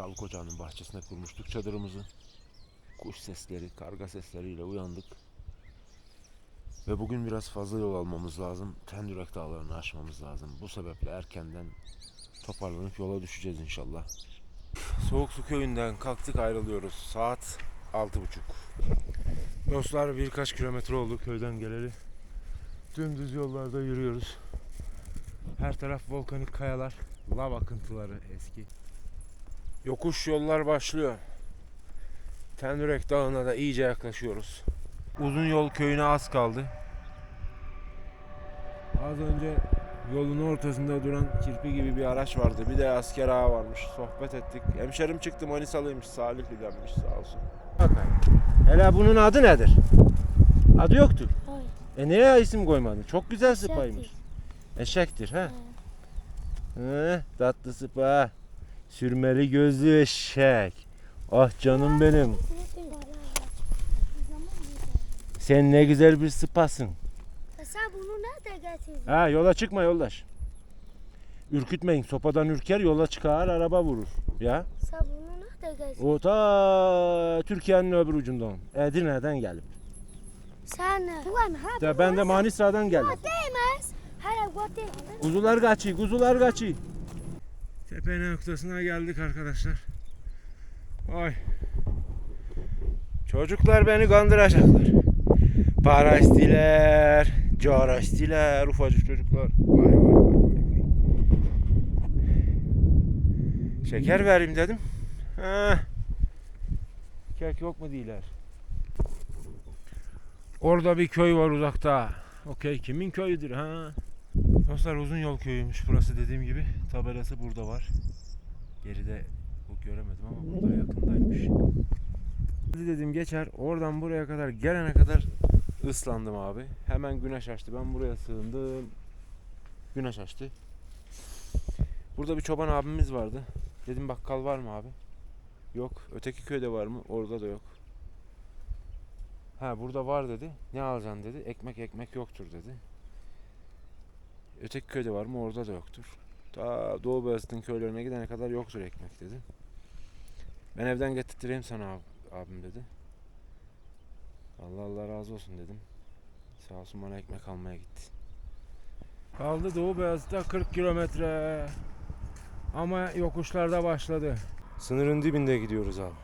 sağlık ocağının bahçesine kurmuştuk çadırımızı. Kuş sesleri, karga sesleriyle uyandık. Ve bugün biraz fazla yol almamız lazım. Tendürek dağlarını aşmamız lazım. Bu sebeple erkenden toparlanıp yola düşeceğiz inşallah. Soğuk Su Köyü'nden kalktık ayrılıyoruz. Saat 6.30. Dostlar birkaç kilometre oldu köyden geleli. Dümdüz yollarda yürüyoruz. Her taraf volkanik kayalar, lav akıntıları eski. Yokuş yollar başlıyor. Tendürek Dağı'na da iyice yaklaşıyoruz. Uzun yol köyüne az kaldı. Az önce yolun ortasında duran kirpi gibi bir araç vardı. Bir de asker ağa varmış. Sohbet ettik. Hemşerim çıktı Manisalıymış. Salihli denmiş sağ olsun. Hele bunun adı nedir? Adı yoktu. Hayır. E neye isim koymadın? Çok güzel Eşektir. sıpaymış. Eşektir ha. He, tatlı sıpa. Sürmeli gözlü eşek. Ah canım benim. Sen ne güzel bir sıpasın. Sen bunu nerede getirdin? Ha yola çıkma yoldaş. Ürkütmeyin. Sopadan ürker yola çıkar araba vurur. Ya. Sen bunu nerede getirdin? O ta Türkiye'nin öbür ucundan. Edirne'den gelip. Sen Ya ben de Manisa'dan geldim. Kuzular kaçı, kuzular kaçı. Tepe noktasına geldik arkadaşlar. Ay. Çocuklar beni kandıracaklar. Para istiler, cara istiler, ufacık çocuklar. Vay vay. Şeker vereyim dedim. Heh. Kek yok mu diyorlar. Orada bir köy var uzakta. Okey kimin köyüdür ha? Dostlar uzun yol köyüymüş burası dediğim gibi. Tabelası burada var. Geride bu göremedim ama burada yakındaymış. Dedim geçer oradan buraya kadar gelene kadar ıslandım abi. Hemen güneş açtı. Ben buraya sığındım. Güneş açtı. Burada bir çoban abimiz vardı. Dedim bakkal var mı abi? Yok. Öteki köyde var mı? Orada da yok. Ha burada var dedi. Ne alacaksın dedi. Ekmek ekmek yoktur dedi. Öteki köyde var mı? Orada da yoktur. Ta Doğu Beyazıt'ın köylerine gidene kadar yoktur ekmek dedi. Ben evden getirtireyim sana ab- abim dedi. Allah Allah razı olsun dedim. Sağ olsun bana ekmek almaya gitti. Kaldı Doğu Beyazıt'a 40 kilometre. Ama yokuşlarda başladı. Sınırın dibinde gidiyoruz abi.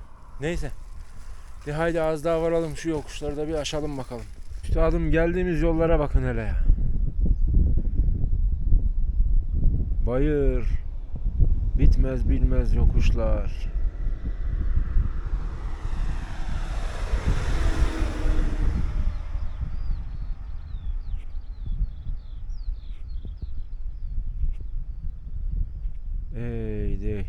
Neyse. De haydi az daha varalım şu yokuşları da bir aşalım bakalım. Üstadım geldiğimiz yollara bakın hele ya. Bayır. Bitmez bilmez yokuşlar. Eydi.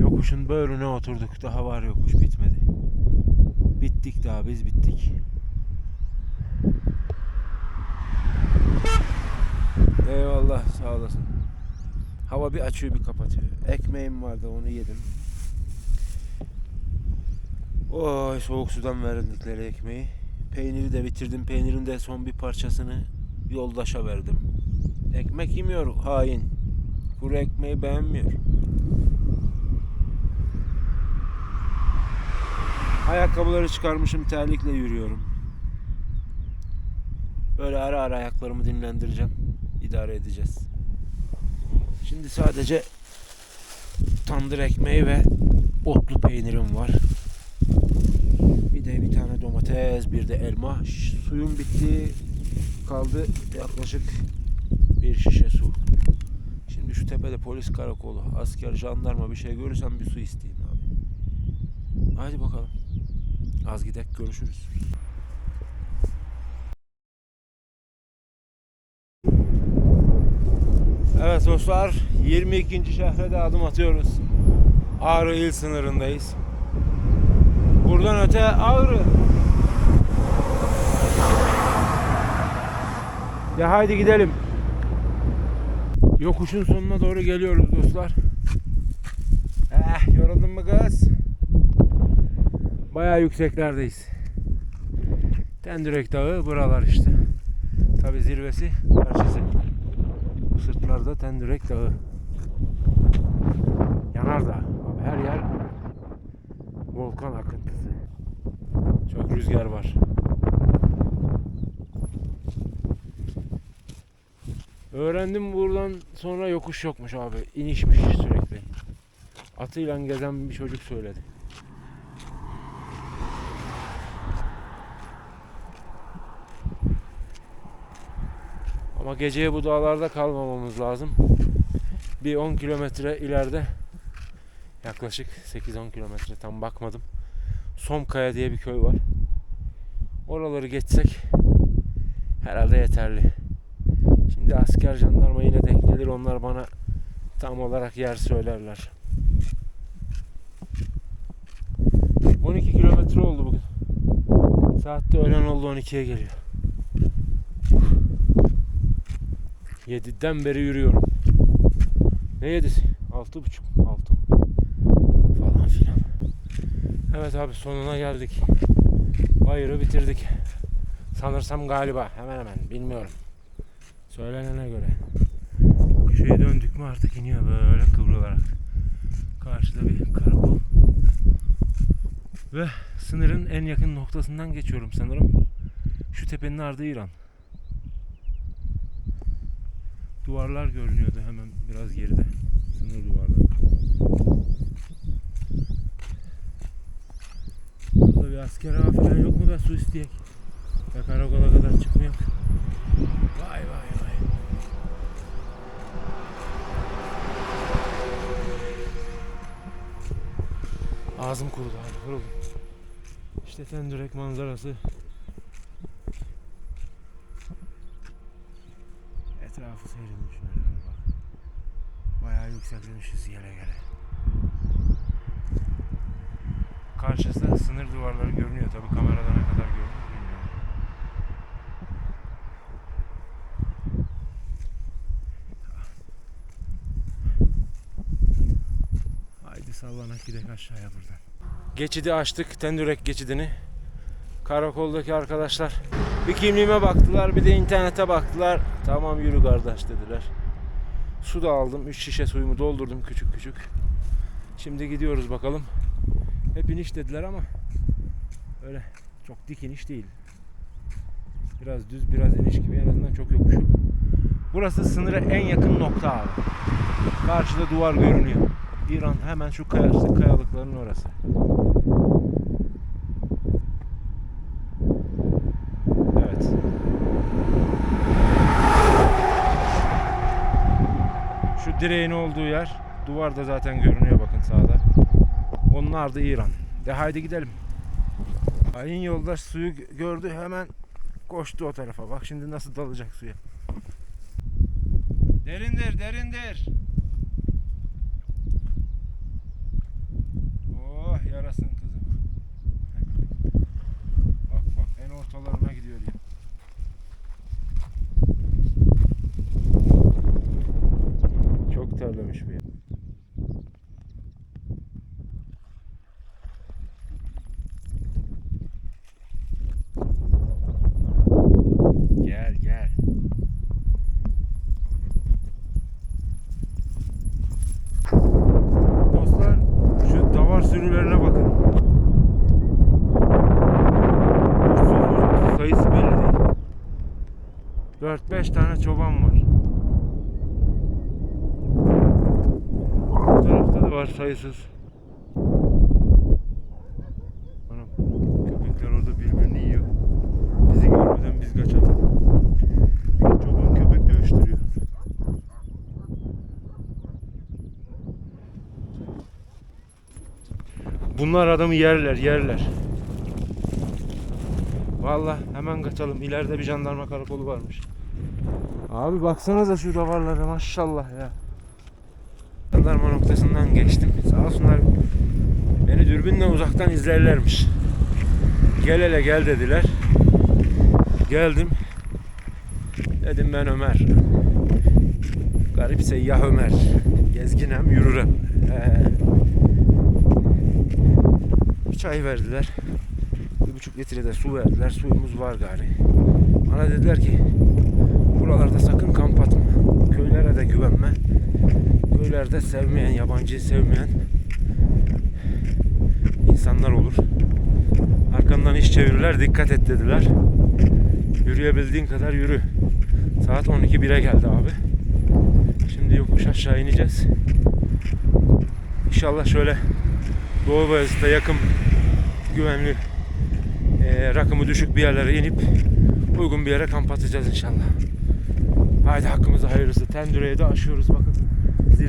Yokuşun böğrüne oturduk. Daha var yokuş bitmedi. Bittik daha biz bittik. Eyvallah sağ olasın. Hava bir açıyor bir kapatıyor. Ekmeğim vardı onu yedim. Oy soğuk sudan verildikleri ekmeği. Peyniri de bitirdim. Peynirin de son bir parçasını yoldaşa verdim. Ekmek yemiyor hain. Kuru ekmeği beğenmiyor. Ayakkabıları çıkarmışım terlikle yürüyorum. Böyle ara ara ayaklarımı dinlendireceğim. İdare edeceğiz. Şimdi sadece tandır ekmeği ve otlu peynirim var. Bir de bir tane domates, bir de elma. Suyum bitti. Kaldı yaklaşık bir şişe su. Şimdi şu tepede polis karakolu, asker, jandarma bir şey görürsem bir su isteyeyim abi. Haydi bakalım. Az gidek görüşürüz. Evet dostlar 22. şehre de adım atıyoruz. Ağrı il sınırındayız. Buradan öte Ağrı. Ya haydi gidelim. Yokuşun sonuna doğru geliyoruz dostlar. Eh yoruldun mu kız? Bayağı yükseklerdeyiz. Tendürek Dağı buralar işte. Tabi zirvesi karşısı. Bu sırtlarda Tendürek Dağı. Yanardağ. Abi her yer volkan akıntısı. Çok rüzgar var. Öğrendim buradan sonra yokuş yokmuş abi. İnişmiş sürekli. Atıyla gezen bir çocuk söyledi. Ama geceye bu dağlarda kalmamamız lazım. Bir 10 kilometre ileride yaklaşık 8-10 kilometre tam bakmadım. Somkaya diye bir köy var. Oraları geçsek herhalde yeterli. Şimdi asker jandarma yine denk gelir onlar bana tam olarak yer söylerler. 12 kilometre oldu bugün. Saatte öğlen oldu 12'ye geliyor. 7'den beri yürüyorum. Ne yedisi? Altı buçuk, altı falan filan. Evet abi sonuna geldik. Bayırı bitirdik. Sanırsam galiba hemen hemen bilmiyorum. Söylenene göre. Köşeye döndük mü artık iniyor böyle kıvrılarak. Karşıda bir karakol. Ve sınırın en yakın noktasından geçiyorum sanırım. Şu tepenin ardı İran. Duvarlar görünüyordu hemen biraz geride. Sınır duvarları. Burada bir asker ağa falan yok mu da su isteyek? Ya karakola kadar çıkmıyor. Vay vay vay. Ağzım kurudu abi kurudu. İşte Tendürek manzarası. Etrafı seyredin şöyle bak. Bayağı yükseltmişiz gele gele. Karşısı sınır duvarları görünüyor. Tabi kamerada ne kadar görünür bilmiyorum. Haydi sallanak gidelim aşağıya buradan. Geçidi açtık. Tendürek geçidini. Karakoldaki arkadaşlar bir kimliğime baktılar bir de internete baktılar. Tamam yürü kardeş dediler. Su da aldım. 3 şişe suyumu doldurdum küçük küçük. Şimdi gidiyoruz bakalım. Hep iniş dediler ama öyle çok dik iniş değil. Biraz düz biraz iniş gibi en azından çok yokuş yok. Burası sınıra en yakın nokta abi. Karşıda duvar görünüyor. İran hemen şu kaya, kayalıkların orası. Evet. Şu direğin olduğu yer duvar da zaten görünüyor bakın sağda. Onlar da İran. De haydi gidelim. Ayın yoldaş suyu gö- gördü hemen koştu o tarafa. Bak şimdi nasıl dalacak suya. Derindir, derindir. Oh yarasın kızım. Bak bak en ortalarına gidiyor ya. Çok terlemiş bu ya. Gel gel. Dostlar şu davar sürülerine bakın. Uçsuz bucaksız, sayısı belli değil. 4-5 tane çoban var. Bu tarafta da var sayısız. Anam köpekler orada birbirini yiyor. Bizi görmeden biz kaçalım. Bir çoban köpek dövüştürüyor. Bunlar adamı yerler, yerler. Vallahi hemen kaçalım. İleride bir jandarma karakolu varmış. Abi baksanıza şu davarlara maşallah ya. Jandarma noktasından geçtim. Sağ olsunlar beni dürbünle uzaktan izlerlermiş. Gel hele gel dediler. Geldim. Dedim ben Ömer. Garip seyyah Ömer. Gezginem yürürüm. Ee, bir çay verdiler. Bir buçuk litre de su verdiler. Suyumuz var gari. Bana dediler ki buralarda sakın kamp atma. Köylere de güvenme. Köyler yerde sevmeyen, yabancıyı sevmeyen insanlar olur. Arkandan iş çevirirler, dikkat et dediler. Yürüyebildiğin kadar yürü. Saat 12 1'e geldi abi. Şimdi yokuş aşağı ineceğiz. İnşallah şöyle Doğu Beyazıt'a yakın güvenli eee, rakımı düşük bir yerlere inip uygun bir yere kamp atacağız inşallah. Haydi hakkımızda hayırlısı. Tendüre'yi de aşıyoruz bakın.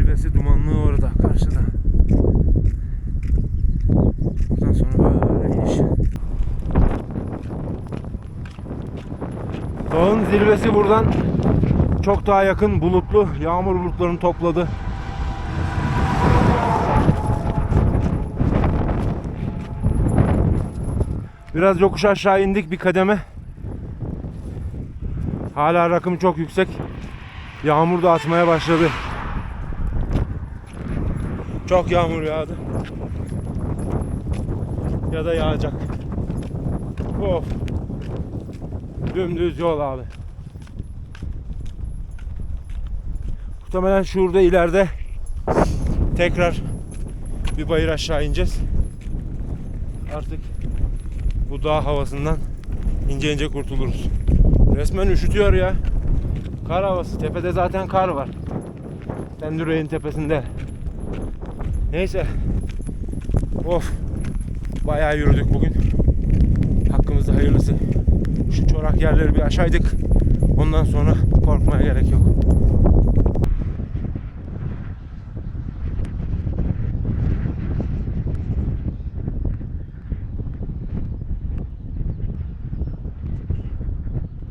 Zirvesi dumanlı orada karşıda. Buradan sonra böyle iniş. Dağın zirvesi buradan çok daha yakın bulutlu. Yağmur bulutlarını topladı. Biraz yokuş aşağı indik bir kademe. Hala rakım çok yüksek. Yağmur da atmaya başladı. Çok yağmur yağdı. Ya da yağacak. Of. Dümdüz yol abi. Muhtemelen şurada ileride tekrar bir bayır aşağı ineceğiz. Artık bu dağ havasından ince ince kurtuluruz. Resmen üşütüyor ya. Kar havası. Tepede zaten kar var. Tendüreğin tepesinde. Neyse. Of. Bayağı yürüdük bugün. Hakkımızda hayırlısı. Şu çorak yerleri bir aşaydık. Ondan sonra korkmaya gerek yok.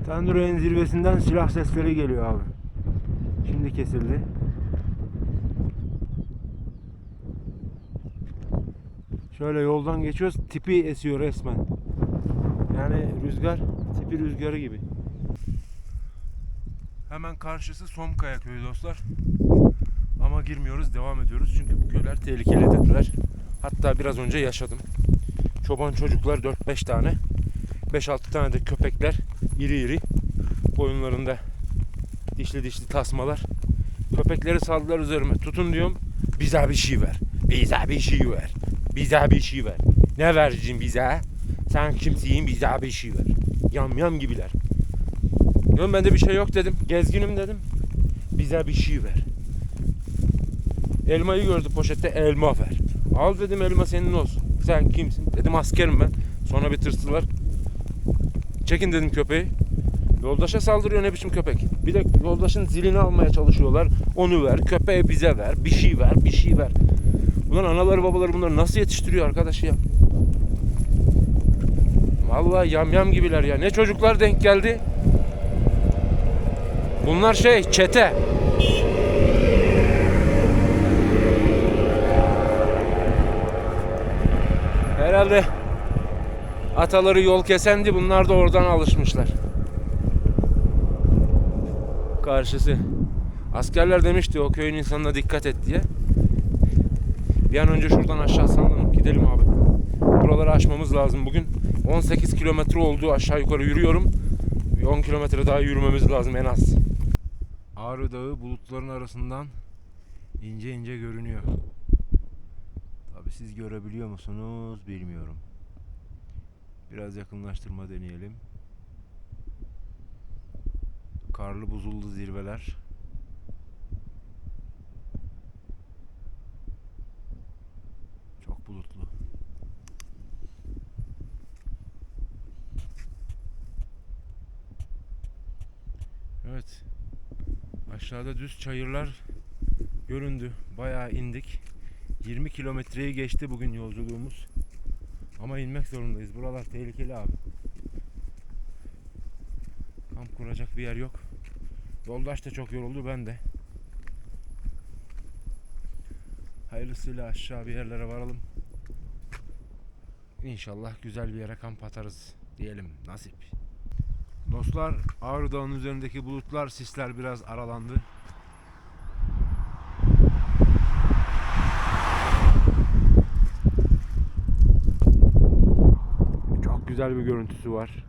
Tendüreğin zirvesinden silah sesleri geliyor abi. Şimdi kesildi. Şöyle yoldan geçiyoruz. Tipi esiyor resmen. Yani rüzgar tipi rüzgarı gibi. Hemen karşısı Somkaya köyü dostlar. Ama girmiyoruz, devam ediyoruz. Çünkü bu köyler tehlikeli dediler. Hatta biraz önce yaşadım. Çoban çocuklar 4-5 tane. 5-6 tane de köpekler iri iri boyunlarında dişli dişli tasmalar. Köpekleri saldılar üzerime. Tutun diyorum. Bize bir şey ver. Bize bir şey ver. Bize bir şey ver. Ne vereceksin bize? Sen kimsin bize bir şey ver. Yam yam gibiler. Diyorum bende bir şey yok dedim. Gezginim dedim. Bize bir şey ver. Elmayı gördü poşette elma ver. Al dedim elma senin olsun. Sen kimsin? Dedim askerim ben. Sonra bir tırstılar. Çekin dedim köpeği. Yoldaşa saldırıyor ne biçim köpek. Bir de yoldaşın zilini almaya çalışıyorlar. Onu ver, köpeği bize ver, bir şey ver, bir şey ver. Ulan anaları babaları bunları nasıl yetiştiriyor arkadaş ya? Vallahi yamyam gibiler ya. Ne çocuklar denk geldi. Bunlar şey çete. Herhalde ataları yol kesendi. Bunlar da oradan alışmışlar. Karşısı. Askerler demişti o köyün insanına dikkat et diye. Bir an önce şuradan aşağı sallanıp gidelim abi. Buraları aşmamız lazım bugün. 18 kilometre oldu aşağı yukarı yürüyorum. Bir 10 kilometre daha yürümemiz lazım en az. Ağrı Dağı bulutların arasından ince ince görünüyor. Tabi siz görebiliyor musunuz bilmiyorum. Biraz yakınlaştırma deneyelim. Karlı buzullu zirveler. Çok bulutlu. Evet. Aşağıda düz çayırlar göründü. Bayağı indik. 20 kilometreyi geçti bugün yolculuğumuz. Ama inmek zorundayız. Buralar tehlikeli abi. Kamp kuracak bir yer yok. Yoldaş da çok yoruldu ben de. Hayırlısıyla aşağı bir yerlere varalım. İnşallah güzel bir yere kamp atarız diyelim nasip. Dostlar Ağrı Dağı'nın üzerindeki bulutlar sisler biraz aralandı. Çok güzel bir görüntüsü var.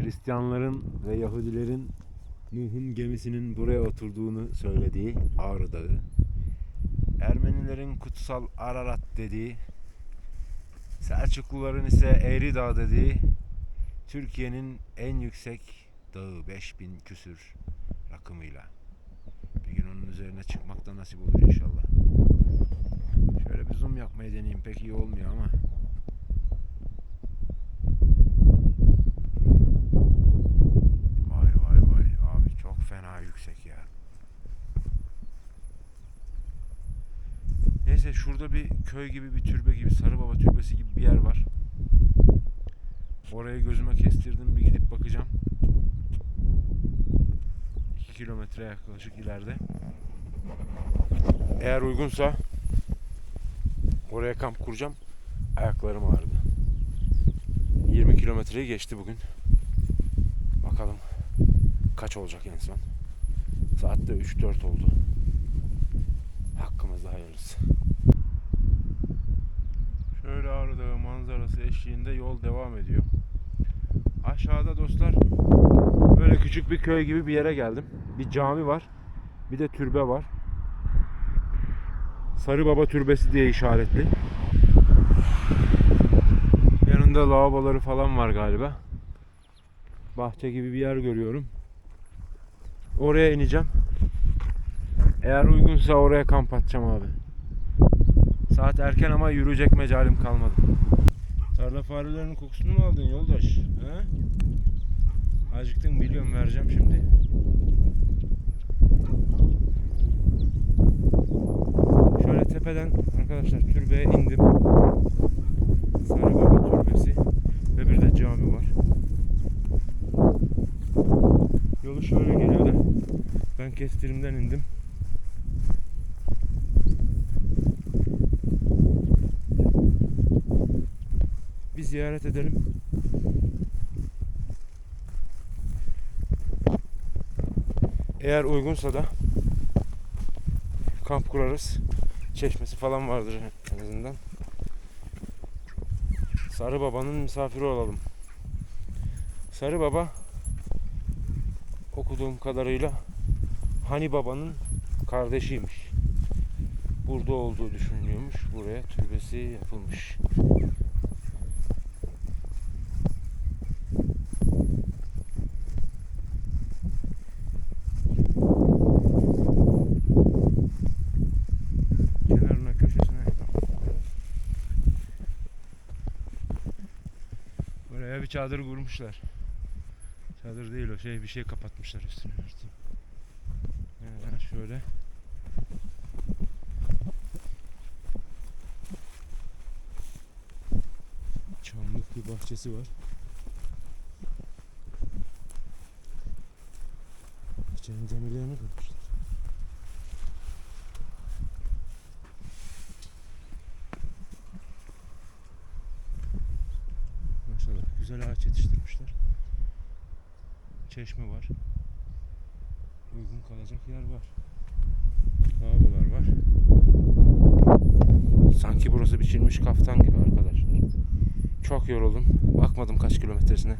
Hristiyanların ve Yahudilerin Nuh'un gemisinin buraya oturduğunu söylediği Ağrı Dağı. Ermenilerin kutsal Ararat dediği, Selçukluların ise Eğri Dağ dediği Türkiye'nin en yüksek dağı 5000 küsür rakımıyla. Bir gün onun üzerine çıkmak da nasip olur inşallah. Şöyle bir zoom yapmayı deneyeyim pek iyi olmuyor ama. Vay vay vay abi çok fena yüksek ya. Neyse şurada bir köy gibi bir türbe gibi Sarıbaba türbesi gibi bir yer var. Oraya gözüme kestirdim bir gidip bakacağım. 2 kilometre yaklaşık ileride. Eğer uygunsa oraya kamp kuracağım. Ayaklarım ağrıdı. 20 kilometreyi geçti bugün. Bakalım kaç olacak en son. Saatte 3-4 oldu. Hakkımızda hayırlısı. Şöyle Ağrı Dağı manzarası eşliğinde yol devam ediyor. Aşağıda dostlar böyle küçük bir köy gibi bir yere geldim. Bir cami var. Bir de türbe var. Sarı Baba Türbesi diye işaretli. Yanında lavaboları falan var galiba. Bahçe gibi bir yer görüyorum. Oraya ineceğim. Eğer uygunsa oraya kamp atacağım abi. Saat erken ama yürüyecek mecalim kalmadı. Tarla farelerinin kokusunu mu aldın yoldaş? He? Acıktın biliyorum vereceğim şimdi. Şöyle tepeden arkadaşlar türbeye indim. Sarı Baba Türbesi ve bir de cami var. Yolu şöyle geliyor da ben kestirimden indim. Bir ziyaret edelim. Eğer uygunsa da kamp kurarız. Çeşmesi falan vardır en azından. Sarı Baba'nın misafiri olalım. Sarı Baba okuduğum kadarıyla Hani Baba'nın kardeşiymiş. Burada olduğu düşünülüyormuş. Buraya türbesi yapılmış. kenarına köşesine buraya bir çadır kurmuşlar. Çadır değil o şey bir şey kapatmışlar üstüne örteyim. Ee, şöyle çamlık bir bahçesi var. Bahçenin demirlerini kırmışlar. Maşallah güzel ağaç yetiştirmişler. Çeşme var. Uygun kalacak yer var. Lavabolar var. Sanki burası biçilmiş kaftan gibi arkadaşlar. Çok yoruldum. Bakmadım kaç kilometresine.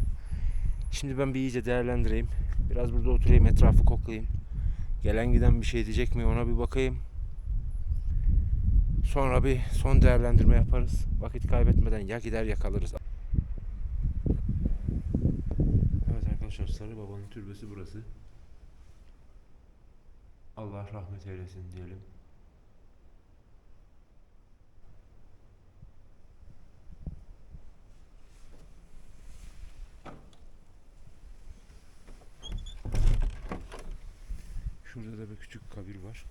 Şimdi ben bir iyice değerlendireyim. Biraz burada oturayım etrafı koklayayım. Gelen giden bir şey diyecek mi ona bir bakayım. Sonra bir son değerlendirme yaparız. Vakit kaybetmeden ya gider ya kalırız. Evet arkadaşlar Türbesi burası. Allah rahmet eylesin diyelim. Şurada da bir küçük kabir var.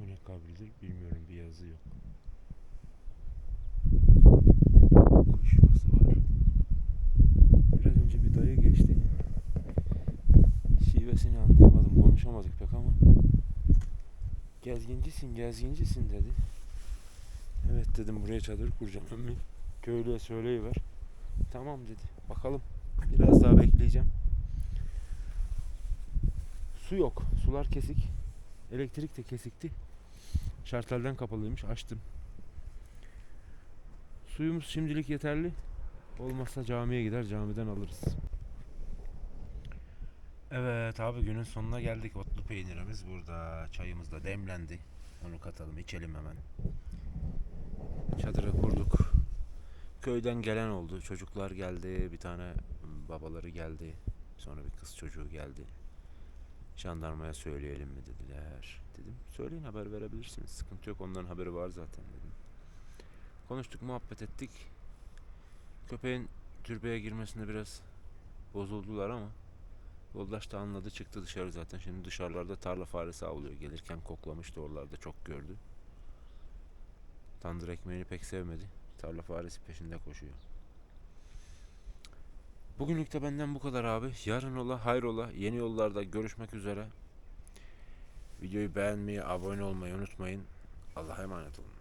Bu ne kabirdir bilmiyorum bir yazı yok. Kuş yuvası var. Biraz önce bir dayı geçti. Şivesini anlayamadım konuşamadık pek ama. Gezgincisin gezgincisin dedi. Evet dedim buraya çadır kuracağım emmi. Köylüye söyleyiver. Tamam dedi. Bakalım. Biraz daha bekleyeceğim. Su yok. Sular kesik. Elektrik de kesikti. Şartelden kapalıymış. Açtım. Suyumuz şimdilik yeterli. Olmazsa camiye gider camiden alırız. Evet abi günün sonuna geldik. Otlu peynirimiz burada. Çayımız da demlendi. Onu katalım içelim hemen. Çadırı kurduk. Köyden gelen oldu. Çocuklar geldi. Bir tane babaları geldi. Sonra bir kız çocuğu geldi. Jandarmaya söyleyelim mi dediler. Dedim söyleyin haber verebilirsiniz. Sıkıntı yok onların haberi var zaten dedim. Konuştuk muhabbet ettik. Köpeğin türbeye girmesinde biraz bozuldular ama Yoldaş da anladı çıktı dışarı zaten. Şimdi dışarılarda tarla faresi avlıyor. Gelirken koklamıştı oralarda çok gördü. Tandır ekmeğini pek sevmedi. Tarla faresi peşinde koşuyor. Bugünlük de benden bu kadar abi. Yarın ola hayrola yeni yollarda görüşmek üzere. Videoyu beğenmeyi, abone olmayı unutmayın. Allah'a emanet olun.